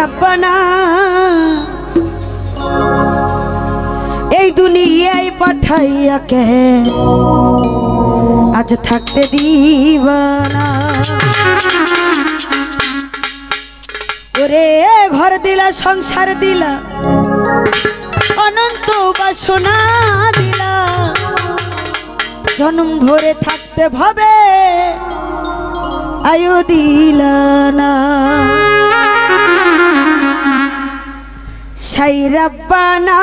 রাব্বানা। এই দুনিয়াই পাঠাইয়া কে? আজ থাকতে দিব না ওরে ঘর দিলা, সংসার দিলা, অনন্ত বাসনা দিলা। জনম ভরে থাকতে ভাবে, আয়ু দিলা না সাই রব্বানা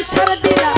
সংসার দিলা